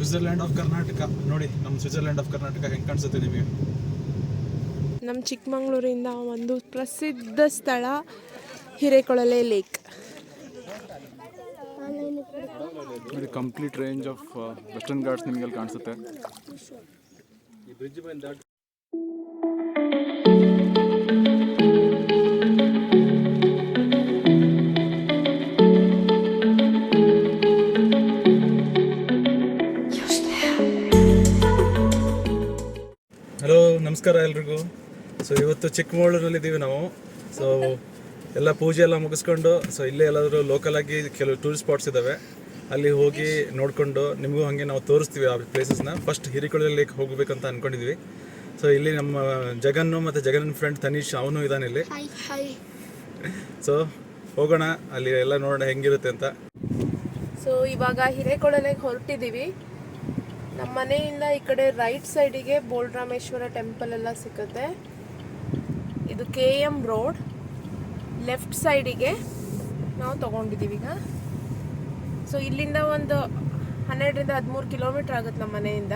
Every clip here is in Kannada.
Switzerland of Karnataka. ನೋಡಿ ನಮ್ಮ ಸ್ವಿಟ್ಜರ್ಲ್ಯಾಂಡ್ ಆಫ್ ಕರ್ನಾಟಕ ಹೆಂಗೆ ಕಾಣಿಸುತ್ತೆ ನಿಮಗೆ? ನಮ್ಮ ಚಿಕ್ಕಮಂಗ್ಳೂರಿಂದ ಒಂದು ಪ್ರಸಿದ್ಧ ಸ್ಥಳ ಹಿರೇಕೊಳಲೆ ಲೇಕ್. ನೋಡಿ complete range of Western Ghats ನಿಮಗೆ ಅಲ್ಲಿ ಕಾಣಿಸುತ್ತೆ. ಹಲೋ ನಮಸ್ಕಾರ ಎಲ್ರಿಗೂ. ಸೊ ಇವತ್ತು ಚಿಕ್ಕಮಗಳೂರಲ್ಲಿದ್ದೀವಿ ನಾವು. ಸೊ ಎಲ್ಲ ಪೂಜೆ ಎಲ್ಲ ಮುಗಿಸ್ಕೊಂಡು ಸೊ ಇಲ್ಲೇ ಎಲ್ಲಾದರೂ ಲೋಕಲ್ ಆಗಿ ಕೆಲವು ಟೂರಿಸ್ಟ್ ಸ್ಪಾಟ್ಸ್ ಇದ್ದಾವೆ ಅಲ್ಲಿ ಹೋಗಿ ನೋಡಿಕೊಂಡು ನಿಮಗೂ ಹಾಗೆ ನಾವು ತೋರಿಸ್ತೀವಿ ಆ ಪ್ಲೇಸಸ್ನ ಫಸ್ಟ್ ಹಿರಿಕೊಳ್ಳಲ್ಲಿ ಹೋಗಬೇಕಂತ ಹೋಗ್ಬೇಕಂತ ಅಂದ್ಕೊಂಡಿದ್ವಿ ಸೊ ಇಲ್ಲಿ ನಮ್ಮ ಜಗನ್ನು ಮತ್ತು ಜಗನ್ ಫ್ರೆಂಡ್ ತನೀಶ್ ಅವನು ಇದ್ದಾನೆ ಇಲ್ಲಿ. ಸೊ ಹೋಗೋಣ. ಅಲ್ಲಿ ಎಲ್ಲ ನೋಡೋಣ ಹೆಂಗಿರುತ್ತೆ ಅಂತ. ಸೊ ಇವಾಗ ಹಿರೇಕೊಳಲೆಗೆ ಹೊರಟಿದ್ದೀವಿ ನಮ್ಮ ಮನೆಯಿಂದ ಈ ಕಡೆ ರೈಟ್ ಸೈಡಿಗೆ ಬೋಲ್ರಾಮೇಶ್ವರ ಟೆಂಪಲ್ ಎಲ್ಲ ಸಿಗುತ್ತೆ. ಇದು ಕೆ ಎಂ ರೋಡ್ ಲೆಫ್ಟ್ ಸೈಡಿಗೆ ನಾವು ತೊಗೊಂಡಿದ್ದೀವಿ ಈಗ. ಸೊ ಇಲ್ಲಿಂದ ಒಂದು ಹನ್ನೆರಡರಿಂದ ಹದಿಮೂರು ಕಿಲೋಮೀಟರ್ ಆಗುತ್ತೆ ನಮ್ಮ ಮನೆಯಿಂದ.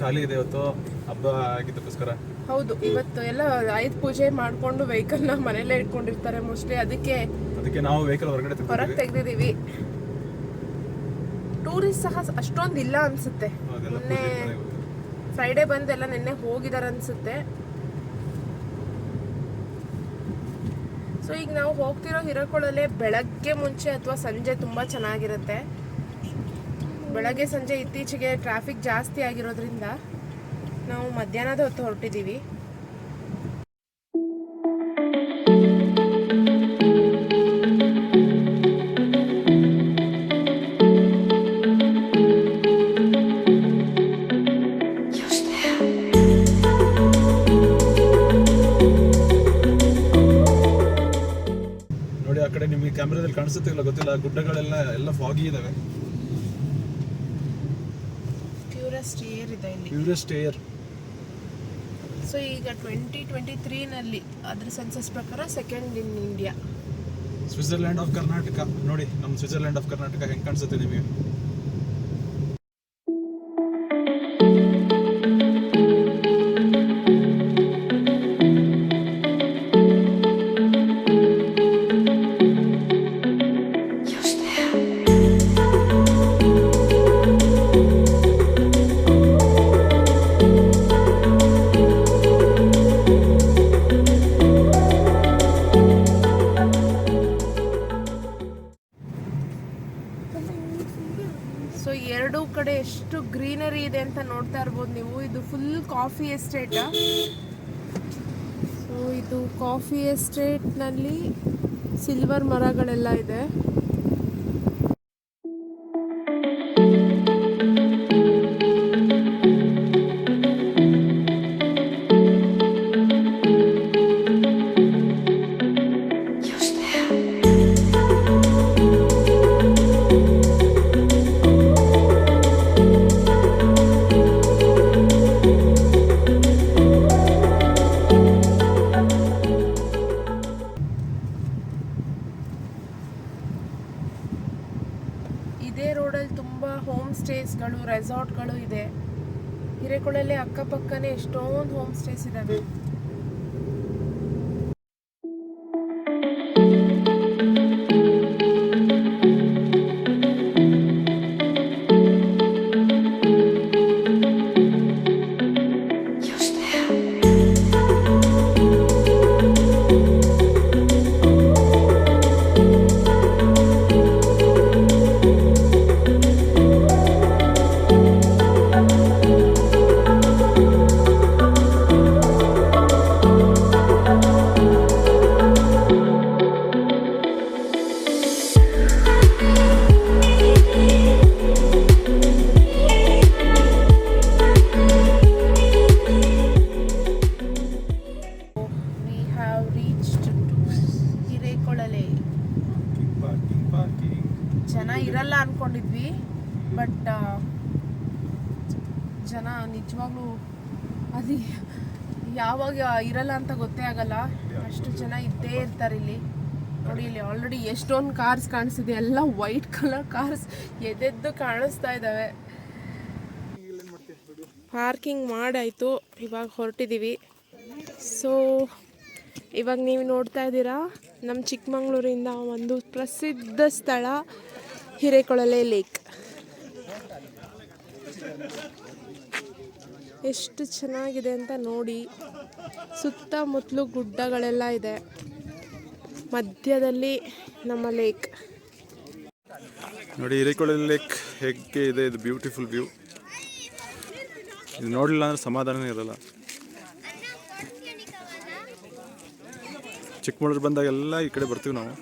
ಖಾಲಿ ಇದೆ ಇವತ್ತು. ಹಬ್ಬ ಆಗಿದ್ದಕ್ಕೋಸ್ಕರ. ಹೌದು ಇವತ್ತು ಎಲ್ಲ ಆಯುಧ ಪೂಜೆ ಮಾಡ್ಕೊಂಡು ವೆಹಿಕಲ್ನ ಮನೆಯಲ್ಲೇ ಇಟ್ಕೊಂಡಿರ್ತಾರೆ ಮೋಸ್ಟ್ಲಿ ಅದಕ್ಕೆ ಅದಕ್ಕೆ ನಾವು ವೆಹಿಕಲ್ ಹೊರಗಡೆ ಹೊರಗೆ ತೆಗ್ದಿದೀವಿ ಟೂರಿಸ್ಟ್ ಸಹ ಅಷ್ಟೊಂದು ಇಲ್ಲ ಅನ್ಸುತ್ತೆ ನಿನ್ನೆ ಎಲ್ಲ. ಫ್ರೈಡೆ ಬಂದೆಲ್ಲ ನಿನ್ನೆ ಹೋಗಿದಾರೆ ಅನ್ಸುತ್ತೆ. ಸೊ ಈಗ ನಾವು ಹೋಗ್ತಿರೋ ಹಿರಕೊಳಲೆ ಬೆಳಗ್ಗೆ ಮುಂಚೆ ಅಥವಾ ಸಂಜೆ ತುಂಬ ಚೆನ್ನಾಗಿರುತ್ತೆ. ಬೆಳಗ್ಗೆ ಸಂಜೆ ಇತ್ತೀಚೆಗೆ ಟ್ರಾಫಿಕ್ ಜಾಸ್ತಿ ಆಗಿರೋದ್ರಿಂದ ನಾವು ಮಧ್ಯಾಹ್ನದ ಹೊತ್ತು ಹೊರಟಿದ್ದೀವಿ. ನೋಡಿ ಆ ಕಡೆ ನಿಮಗೆ ಕ್ಯಾಮ್ರಾದಲ್ಲಿ ಕಾಣಿಸುತ್ತೆ ಇಲ್ಲ ಗೊತ್ತಿಲ್ಲ ಗುಡ್ಡಗಳೆಲ್ಲ ಎಲ್ಲ ಫಾಗಿ ಇದಾವೆ. ಪ್ಯೂರೆಸ್ಟ್ ಏರ್ ಇದೆ ಇಲ್ಲಿ. ಪ್ಯೂರೆಸ್ಟ್ ಏರ್ ಸೊ ಈಗ ಟ್ವೆಂಟಿ ಟ್ವೆಂಟಿ ತ್ರೀನಲ್ಲಿ ಅದ್ರ ಸೆನ್ಸಸ್ ಪ್ರಕಾರ second in India Switzerland of Karnataka ನೋಡಿ, ನಮ್ಮ ಸ್ವಿಟ್ಜರ್ಲ್ಯಾಂಡ್ ಆಫ್ ಕರ್ನಾಟಕ ಹೆಂಗೆ ಕಾಣಿಸುತ್ತೆ ನಿಮಗೆ? ಸೊ ಎರಡೂ ಕಡೆ ಎಷ್ಟು ಗ್ರೀನರಿ ಇದೆ ಅಂತ ನೋಡ್ತಾ ಇರ್ಬೋದು ನೀವು. ಇದು ಫುಲ್ ಕಾಫಿ ಎಸ್ಟೇಟ್ ಸೊ ಇದು ಕಾಫಿ ಎಸ್ಟೇಟ್ನಲ್ಲಿ ಸಿಲ್ವರ್ ಮರಗಳೆಲ್ಲ ಇದೆ. sinabi. ಯಾವಾಗ ಇರಲ್ಲ ಅಂತ ಗೊತ್ತೇ ಆಗಲ್ಲ. ಅಷ್ಟು ಜನ ಇದ್ದೇ ಇರ್ತಾರೆ ಇಲ್ಲಿ. ನೋಡಿ, ಇಲ್ಲಿ ಆಲ್ರೆಡಿ ಎಷ್ಟೊಂದು ಕಾರ್ಸ್ ಕಾಣಿಸ್ತಿದೆ. ಎಲ್ಲ ವೈಟ್ ಕಲರ್ ಕಾರ್ಸ್ ಎದೆದ್ದು ಕಾಣಿಸ್ತಾ ಇದ್ದಾವೆ ಪಾರ್ಕಿಂಗ್ ಮಾಡಾಯಿತು. ಇವಾಗ ಹೊರಟಿದ್ದೀವಿ ಸೊ ಇವಾಗ ನೀವು ನೋಡ್ತಾ ಇದ್ದೀರಾ? ನಮ್ಮ ಚಿಕ್ಕಮಂಗ್ಳೂರಿಂದ ಒಂದು ಪ್ರಸಿದ್ಧ ಸ್ಥಳ, ಹಿರೇಕೊಳಲೆ ಲೇಕ್ ಎಷ್ಟು ಚೆನ್ನಾಗಿದೆ ಅಂತ ನೋಡಿ. ಸುತ್ತಮುತ್ತಲು ಗುಡ್ಡಗಳೆಲ್ಲ ಇದೆ. ಮಧ್ಯದಲ್ಲಿ ನಮ್ಮ ಲೇಕ್. ನೋಡಿ, ಹಿರೇಕೊಳಲೆ ಲೇಕ್ ಹೇಗೆ ಇದೆ, ಇದು ಬ್ಯೂಟಿಫುಲ್ ವ್ಯೂ. ಇದು ನೋಡಲಿಲ್ಲ ಅಂದರೆ ಸಮಾಧಾನನೇ ಇರಲ್ಲ. ಚಿಕ್ಕಮಗಳೂರು ಬಂದಾಗೆಲ್ಲ ಈ ಕಡೆ ಬರ್ತೀವಿ ನಾವು.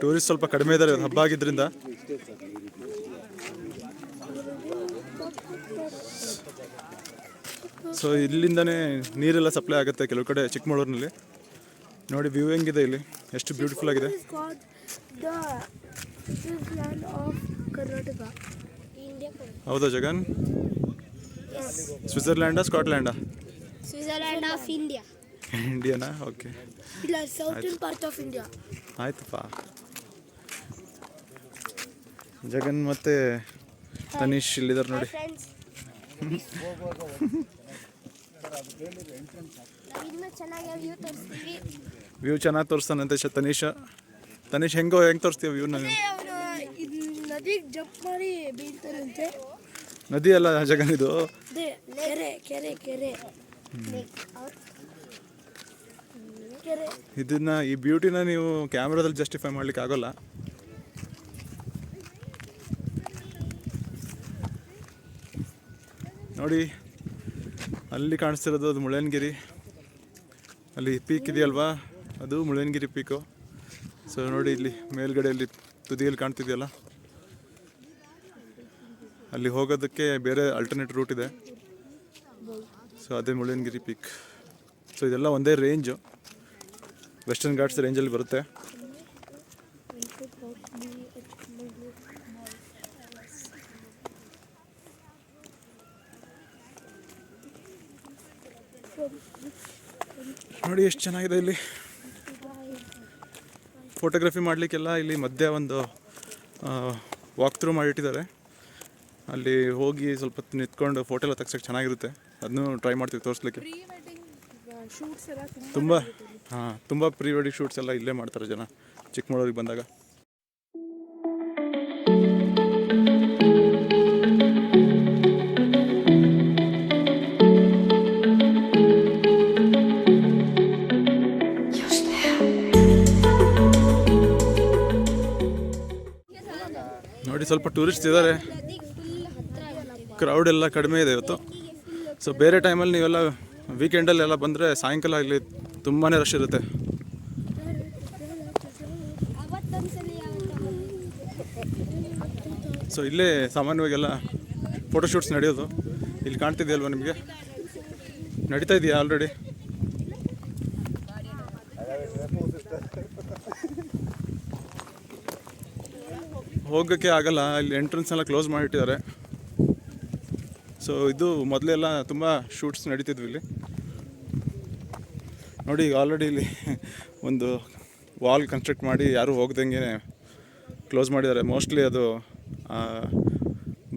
ಟೂರಿಸ್ಟ್ ಸ್ವಲ್ಪ ಕಡಿಮೆ ಇದ್ದಾರೆ ಹಬ್ಬ ಆಗಿದ್ದರಿಂದ ಸೊ ಇಲ್ಲಿಂದನೇ ನೀರೆಲ್ಲ ಸಪ್ಲೈ ಆಗುತ್ತೆ ಕೆಲವು ಕಡೆ ಚಿಕ್ಕಮಗಳೂರಿನಲ್ಲಿ. ನೋಡಿ ವ್ಯೂ ಹೆಂಗಿದೆ ಇಲ್ಲಿ? ಎಷ್ಟು ಬ್ಯೂಟಿಫುಲ್ ಆಗಿದೆ. ಹೌದಾ ಜಗನ್? ಸ್ವಿಟ್ಜರ್ಲ್ಯಾಂಡಾ ಸ್ಕಾಟ್ಲ್ಯಾಂಡಾ ಸ್ವಿಟ್ಜರ್ಲ್ಯಾಂಡ್ ಆಫ್ India. ಇಂಡಿಯಾನಾ ಓಕೆ ಇಲ್ಲ southern ಪಾರ್ಟ್ ಆಫ್ ಇಂಡಿಯಾ ಆಯ್ತಪ್ಪ ಜಗನ್ ಮತ್ತೆ ತನೀಶ್ ಇಲ್ಲಿದ್ದಾರೆ ನೋಡಿ. ವ್ಯೂ ವ್ಯೂ ಚೆನ್ನಾಗಿ ತೋರಿಸ್ತಾನಂತೆ ಶ ತನಿಷ್ ತನೀಶ್ ಹೆಂಗೋ ಹೆಂಗೆ ತೋರಿಸ್ತೀವಿ ವ್ಯೂನ ಅವನು ನದಿಗೆ ಜಂಪ್ ಮಾಡಿ ಬೀಳ್ತಾರಂತೆ. ನದಿ ಅಲ್ಲ ಜಗನ್ ಇದು? ಕೆರೆ ಕೆರೆ ಕೆರೆ. ಇದನ್ನ ಈ ಬ್ಯೂಟಿನ ನೀವು ಕ್ಯಾಮ್ರಾದಲ್ಲಿ ಜಸ್ಟಿಫೈ ಮಾಡ್ಲಿಕ್ಕೆ ಆಗೋಲ್ಲ. ನೋಡಿ, ಅಲ್ಲಿ ಕಾಣಿಸ್ತಿರೋದು ಅದು ಮುಳ್ಳಯ್ಯನಗಿರಿ. ಅಲ್ಲಿ ಪೀಕ್ ಇದೆಯಲ್ವಾ? ಅದು ಮುಳ್ಳಯ್ಯನಗಿರಿ ಪೀಕು ಸೊ ನೋಡಿ, ಇಲ್ಲಿ ಮೇಲ್ಗಡೆಯಲ್ಲಿ ತುದಿಯಲ್ಲಿ ಕಾಣ್ತಿದೆಯಲ್ಲ? ಅಲ್ಲಿ ಹೋಗೋದಕ್ಕೆ ಬೇರೆ ಅಲ್ಟರ್ನೇಟ್ ರೂಟ್ ಇದೆ. ಸೊ ಅದೇ ಮುಳ್ಳಯ್ಯನಗಿರಿ ಪೀಕ್ ಸೊ ಇದೆಲ್ಲ ಒಂದೇ ರೇಂಜು ವೆಸ್ಟರ್ನ್ ಘಾಟ್ಸ್ ರೇಂಜಲ್ಲಿ ಬರುತ್ತೆ. ನೋಡಿ ಎಷ್ಟು ಚೆನ್ನಾಗಿದೆ ಇಲ್ಲಿ. ಫೋಟೋಗ್ರಫಿ ಮಾಡಲಿಕ್ಕೆಲ್ಲ ಇಲ್ಲಿ ಮಧ್ಯೆ ಒಂದು ವಾಕ್ ಥ್ರೂ ಮಾಡಿಟ್ಟಿದ್ದಾರೆ. ಅಲ್ಲಿ ಹೋಗಿ ಸ್ವಲ್ಪ ನಿಂತ್ಕೊಂಡು ಫೋಟೋ ಎಲ್ಲ ತೆಗ್ಸೋಕ್ಕೆ ಚೆನ್ನಾಗಿರುತ್ತೆ. ಅದನ್ನು ಟ್ರೈ ಮಾಡ್ತೀವಿ ತೋರಿಸ್ಲಿಕ್ಕೆ. ಶೂಟ್ಸ್ ಎಲ್ಲ ತುಂಬ ಹಾಂ ತುಂಬ ಪ್ರೀ ವೆಡ್ಡಿಂಗ್ ಶೂಟ್ಸ್ ಎಲ್ಲ ಇಲ್ಲೇ ಮಾಡ್ತಾರೆ ಜನ ಚಿಕ್ಕಮಗಳೂರಿಗೆ ಬಂದಾಗ. ನೋಡಿ ಸ್ವಲ್ಪ ಟೂರಿಸ್ಟ್ ಇದ್ದಾರೆ. ಕ್ರೌಡ್ ಎಲ್ಲ ಕಡಿಮೆ ಇದೆ ಇವತ್ತು. ಸೊ ಬೇರೆ ಟೈಮಲ್ಲಿ ನೀವೆಲ್ಲ ವೀಕೆಂಡಲ್ಲೆಲ್ಲ ಬಂದರೆ ಸಾಯಂಕಾಲ ಆಗಲಿ ತುಂಬಾ ರಶ್ ಇರುತ್ತೆ. ಸೊ ಇಲ್ಲೇ ಸಾಮಾನ್ಯವಾಗೆಲ್ಲ ಫೋಟೋಶೂಟ್ಸ್ ನಡೆಯೋದು. ಇಲ್ಲಿ ಕಾಣ್ತಿದೆಯಲ್ವಾ ನಿಮಗೆ? ನಡೀತಾ ಇದೆಯಾ ಆಲ್ರೆಡಿ ಹೋಗೋಕ್ಕೆ ಆಗಲ್ಲ, ಇಲ್ಲಿ ಎಂಟ್ರೆನ್ಸ್ ಎಲ್ಲ ಕ್ಲೋಸ್ ಮಾಡಿಟ್ಟಿದ್ದಾರೆ. ಸೊ ಇದು ಮೊದಲೆಲ್ಲ ತುಂಬ ಶೂಟ್ಸ್ ನಡೀತಿದ್ವಿ ಇಲ್ಲಿ. ನೋಡಿ ಈಗ ಆಲ್ರೆಡಿ ಇಲ್ಲಿ ಒಂದು ವಾಲ್ ಕನ್ಸ್ಟ್ರಕ್ಟ್ ಮಾಡಿ ಯಾರೂ ಹೋಗ್ದಂಗೆ ಕ್ಲೋಸ್ ಮಾಡಿದ್ದಾರೆ. ಮೋಸ್ಟ್ಲಿ ಅದು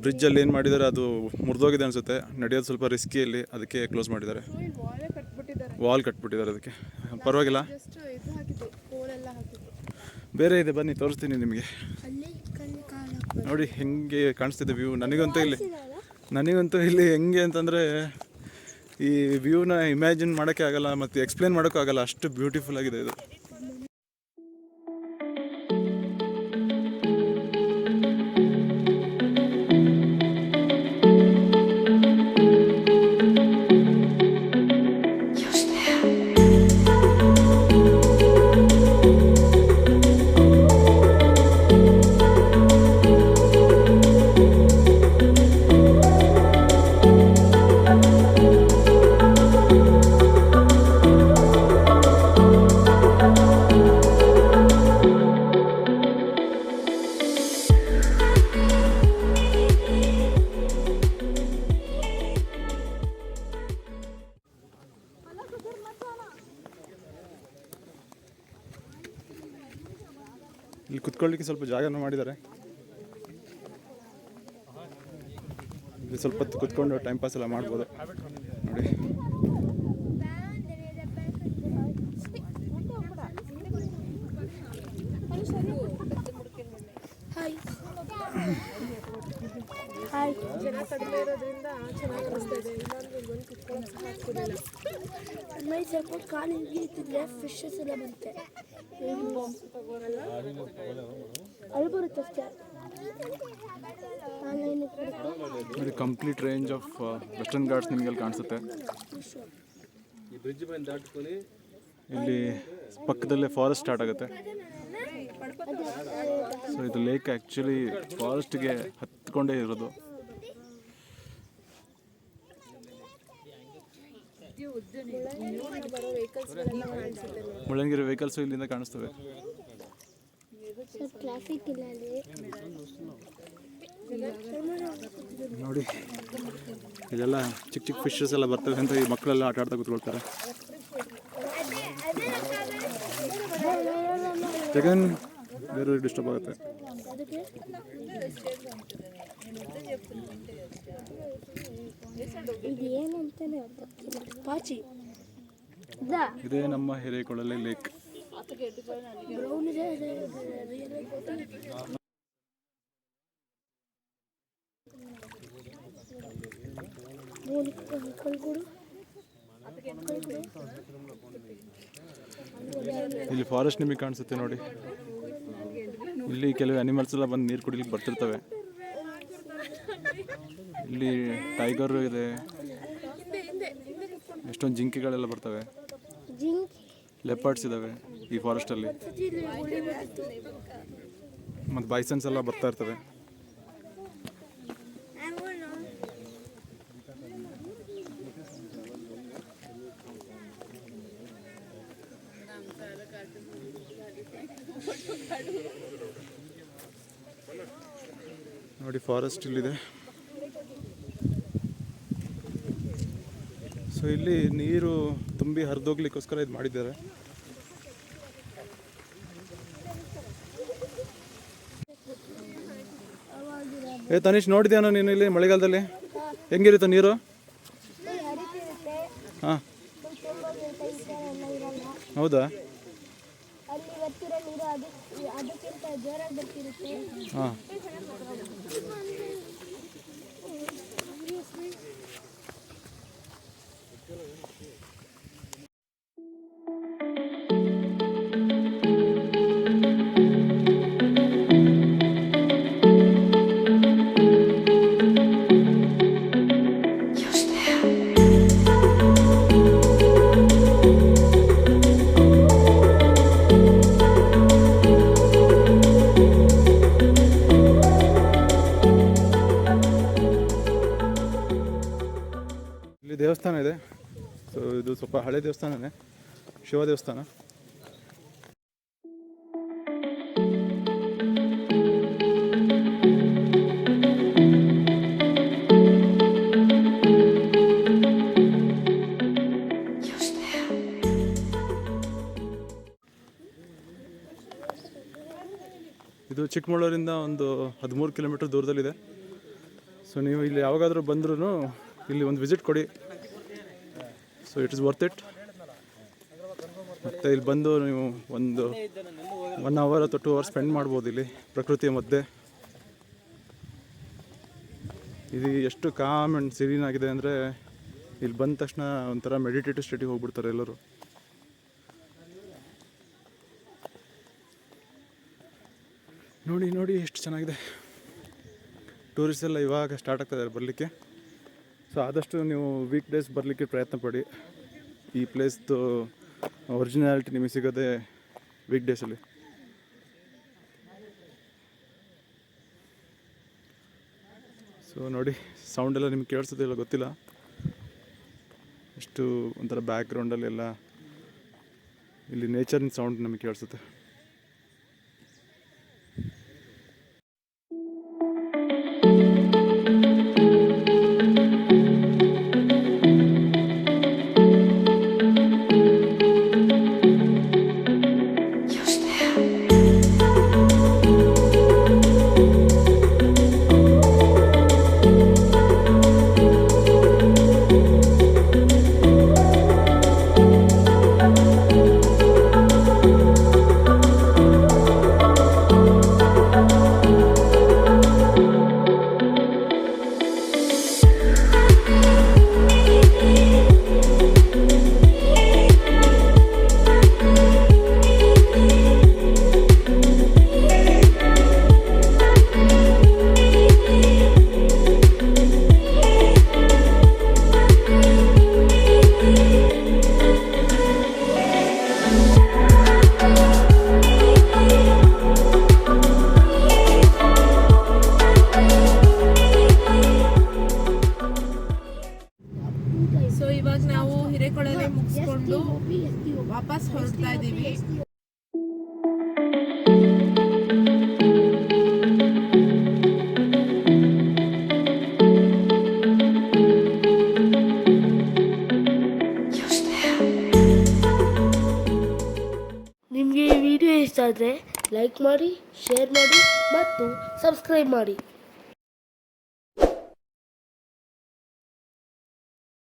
ಬ್ರಿಡ್ಜಲ್ಲಿ ಏನು ಮಾಡಿದ್ದಾರೆ ಅದು ಮುರಿದೋಗಿದೆ ಅನಿಸುತ್ತೆ. ನಡೆಯೋದು ಸ್ವಲ್ಪ ರಿಸ್ಕಿಯಲ್ಲಿ ಅದಕ್ಕೆ ಕ್ಲೋಸ್ ಮಾಡಿದ್ದಾರೆ. ವಾಲೇ ಕಟ್ಬಿಟ್ಟಿದ್ದಾರೆ. ಅದಕ್ಕೆ. ಪರವಾಗಿಲ್ಲ. ಬೇರೆ ಇದೆ ಬನ್ನಿ ತೋರಿಸ್ತೀನಿ ನಿಮಗೆ. ನೋಡಿ ಹೆಂಗೆ ಕಾಣಿಸ್ತಿದೆ ವ್ಯೂ ನನಗಂತೂ ಇಲ್ಲಿ ನನಗಂತೂ ಇಲ್ಲಿ ಹೆಂಗೆ ಅಂತಂದರೆ ಈ ವ್ಯೂನ ಇಮ್ಯಾಜಿನ್ ಮಾಡೋಕ್ಕೆ ಆಗಲ್ಲ ಮತ್ತು ಎಕ್ಸ್ಪ್ಲೇನ್ ಮಾಡೋಕ್ಕಾಗಲ್ಲ. ಅಷ್ಟು ಬ್ಯೂಟಿಫುಲ್ ಆಗಿದೆ ಇದು. ಸ್ವಲ್ಪ ಜಾಗನೂ ಮಾಡಿದ್ದಾರೆ ಇಲ್ಲಿ ಸ್ವಲ್ಪ ಹೊತ್ತು ಕುತ್ಕೊಂಡು ಟೈಮ್ ಪಾಸ್ ಎಲ್ಲ ಮಾಡ್ಬೋದು ನೋಡಿ ಜನ ಸ್ವಲ್ಪ ಕಾಲಿಗೆ ಇಟ್ಟಿದ್ರೆ ಫಿಶಸ್ ಎಲ್ಲ ಬರುತ್ತೆ ಅಲ್ಲಿ complete range of Western Ghats ನಿಮಗೆ ಅಲ್ಲಿ ಕಾಣಿಸುತ್ತೆ. ಇಲ್ಲಿ ಪಕ್ಕದಲ್ಲೇ ಫಾರೆಸ್ಟ್ ಸ್ಟಾರ್ಟ್ ಆಗುತ್ತೆ. ಸೊ ಇದು ಲೇಕ್ ಆ್ಯಕ್ಚುಲಿ ಫಾರೆಸ್ಟ್ಗೆ ಹತ್ಕೊಂಡೇ ಇರೋದು ಬರೋ ವೆಹಿಕಲ್ಸ್ಗಳೆಲ್ಲ ಕಾಣಿಸುತ್ತೆ ಮುಳ್ಳಂಗಿರಿ ವೆಹಿಕಲ್ಸು ಇಲ್ಲಿಂದ ಕಾಣಿಸ್ತವೆ. ಸರ್ ಟ್ರಾಫಿಕ್ ಇಲ್ಲ ಅಲ್ಲಿ. ನೋಡಿ ಇದೆಲ್ಲ ಚಿಕ್ಕ ಚಿಕ್ಕ ಫಿಶಸ್ ಎಲ್ಲ ಬರ್ತವೆ ಅಂತ ಈ ಮಕ್ಕಳೆಲ್ಲ ಆಟ ಆಡ್ತಾ ಕೂತ್ಕೊಳ್ತಾರೆ. ಜಗನ್ ಬೇರೆ ಡಿಸ್ಟರ್ಬ್ ಆಗುತ್ತೆ. ಇದು ಏನು ಪಾಚಿ. ಇದಾ ಇದೇ ನಮ್ಮ ಹಿರೇಕೊಳಲೆ ಲೇಕ್. ಇಲ್ಲಿ ಫಾರೆಸ್ಟ್ ನಿಮಗೆ ಕಾಣಿಸುತ್ತೆ ನೋಡಿ. ಇಲ್ಲಿ ಕೆಲವು ಅನಿಮಲ್ಸ್ ಎಲ್ಲ ಬಂದು ನೀರು ಕುಡಿಲಿಕ್ಕೆ ಬರ್ತಿರ್ತವೆ. ಇಲ್ಲಿ ಟೈಗರ್ ಇದೆ. ಎಷ್ಟೊಂದು ಜಿಂಕೆಗಳೆಲ್ಲ ಬರ್ತವೆ. ಲೆಪರ್ಡ್ಸ್ ಇದ್ದಾವೆ ಈ ಫಾರೆಸ್ಟಲ್ಲಿ ಮತ್ತು ಬೈಸನ್ಸ್ ಎಲ್ಲ ಬರ್ತಾ ಇರ್ತವೆ. ನೋಡಿ ಫಾರೆಸ್ಟ್ ಇಲ್ಲಿದೆ. ಸೊ ಇಲ್ಲಿ ನೀರು ತುಂಬಿ ಹರಿದೋಗ್ಲಿಕ್ಕೋಸ್ಕರ ಇದು ಮಾಡಿದ್ದಾರೆ. ಏ ತನೀಶ್ ನೋಡಿದ್ಯಾನೋ ನೀನು ಇಲ್ಲಿ ಮಳೆಗಾಲದಲ್ಲಿ? ಹೆಂಗಿರುತ್ತೆ ನೀರು? ಹಾಂ. ಹೌದಾ? ಹಾಂ. ದೇವಸ್ಥಾನ ಇದೆ. ಸೊ ಇದು ಸ್ವಲ್ಪ ಹಳೆ ದೇವಸ್ಥಾನನೇ. ಶಿವ ದೇವಸ್ಥಾನ. ಇದು ಚಿಕ್ಕಮಗಳೂರಿಂದ ಒಂದು ಹದಿಮೂರು ಕಿಲೋಮೀಟರ್ ದೂರದಲ್ಲಿದೆ. ಸೊ ನೀವು ಇಲ್ಲಿ ಯಾವಾಗಾದರೂ ಬಂದ್ರೂ ಇಲ್ಲಿ ಒಂದು ವಿಸಿಟ್ ಕೊಡಿ. So it is worth it ಮತ್ತು ಇಲ್ಲಿ ಬಂದು ನೀವು ಒಂದು ಒನ್ ಅವರ್ ಅಥವಾ ಟೂ ಅವರ್ ಸ್ಪೆಂಡ್ ಮಾಡ್ಬೋದು ಇಲ್ಲಿ ಪ್ರಕೃತಿಯ ಮಧ್ಯೆ. ಇದು ಎಷ್ಟು ಕಾಮ್ ಆ್ಯಂಡ್ ಸಿರೀನ್ ಆಗಿದೆ ಅಂದರೆ ಇಲ್ಲಿ ಬಂದ ತಕ್ಷಣ ಒಂಥರ ಮೆಡಿಟೇಟಿವ್ ಸ್ಟೇಟಿಗೆ ಹೋಗ್ಬಿಡ್ತಾರೆ ಎಲ್ಲರೂ. ನೋಡಿ ನೋಡಿ, ಎಷ್ಟು ಚೆನ್ನಾಗಿದೆ. ಟೂರಿಸ್ಟ್ ಎಲ್ಲ ಇವಾಗ ಸ್ಟಾರ್ಟ್ ಆಗ್ತದೆ ಬರಲಿಕ್ಕೆ. ಸೊ ಆದಷ್ಟು ನೀವು ವೀಕ್ ಡೇಸ್ ಬರಲಿಕ್ಕೆ ಪ್ರಯತ್ನ ಪಡಿ. ಈ ಪ್ಲೇಸ್ದು ಒರಿಜಿನಾಲಿಟಿ ನಿಮಗೆ ಸಿಗೋದೇ ವೀಕ್ ಡೇಸಲ್ಲಿ ಸೊ ನೋಡಿ ಸೌಂಡ್ ಎಲ್ಲ ನಿಮ್ಗೆ ಕೇಳಿಸೋದಿಲ್ಲ ಗೊತ್ತಿಲ್ಲ. ಎಷ್ಟು ಒಂಥರ ಬ್ಯಾಕ್ಗ್ರೌಂಡಲ್ಲೆಲ್ಲ ಇಲ್ಲಿ ನೇಚರಿನ ಸೌಂಡ್ ನಮಗೆ ಕೇಳಿಸುತ್ತೆ. ಇವಾಗ ನಾವು ಹಿರೇಕೊಳಲೆ ಮುಗಿಸ್ಕೊಂಡು ವಾಪಸ್ ಹೊರಡ್ತಾ ಇದ್ದೀವಿ. ನಿಮಗೆ ವಿಡಿಯೋ ಇಷ್ಟ ಆದರೆ ಲೈಕ್ ಮಾಡಿ, ಶೇರ್ ಮಾಡಿ ಮತ್ತು ಸಬ್ಸ್ಕ್ರೈಬ್ ಮಾಡಿ.